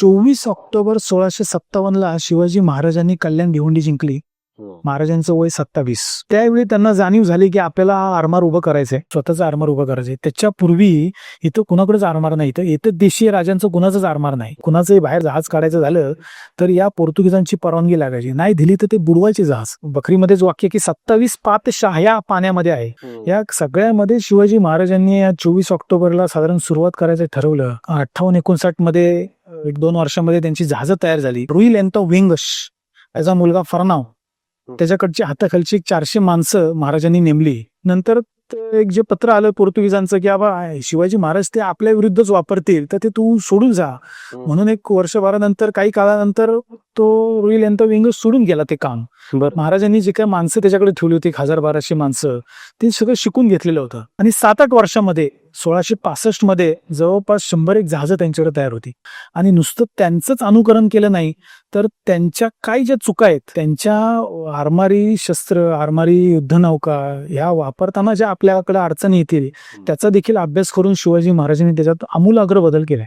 चोवीस ऑक्टोबर सोळाशे सत्तावन्नला शिवाजी महाराजांनी कल्याण भिवंडी जिंकली. महाराजांचं वय सत्तावीस. त्यावेळी त्यांना जाणीव झाली की आपल्याला आरमार उभं करायचंय. स्वतःचं आरमार उभं करायचंय. त्याच्यापूर्वी इथं कुणाकडेच आरमार नाही. इथं इथं देशी राजांचं कुणाचंच आरमार नाही. कुणाचंही बाहेर जहाज काढायचं झालं तर या पोर्तुगीजांची परवानगी लागायची. नाही दिली तर ते बुडवायचे जहाज. बकरीमध्येच वाक्य की सत्तावीस पात शाह्या पाण्यामध्ये आहे. या सगळ्यामध्ये शिवाजी महाराजांनी या चोवीस ऑक्टोबरला साधारण सुरुवात करायचं ठरवलं. अठ्ठावन्न एकोणसाठमध्ये एक दोन वर्षामध्ये त्यांची जहाजं तयार झाली. रुई लेंथ विंगश याचा मुलगा फरनाव त्याच्याकडची हाताखालची एक चारशे माणसं महाराजांनी नेमली. नंतर एक जे पत्र आलं पोर्तुगीजांचं की बाबा शिवाजी महाराज ते आपल्या विरुद्धच वापरतील तर ते तू सोडून जा. म्हणून एक वर्षभरानंतर काही काळानंतर तो रुई लेंथ विंग सोडून गेला ते काम. बर. महाराजांनी जे काही माणसं त्याच्याकडे ठेवली होती एक हजार बाराशे माणसं ते सगळं शिकून घेतलेलं होतं. आणि सात आठ वर्षामध्ये सोळाशे पासष्टमध्ये जवळपास शंभर एक जहाजं त्यांच्याकडे तयार होती. आणि नुसतं त्यांचंच अनुकरण केलं नाही तर त्यांच्या काही ज्या चुका आहेत त्यांच्या आरमारी शस्त्र आरमारी युद्धनौका ह्या वापरताना ज्या आपल्याकडे अडचणी येतील त्याचा देखील अभ्यास करून शिवाजी महाराजांनी त्याच्यात आमूलाग्र बदल केलाय.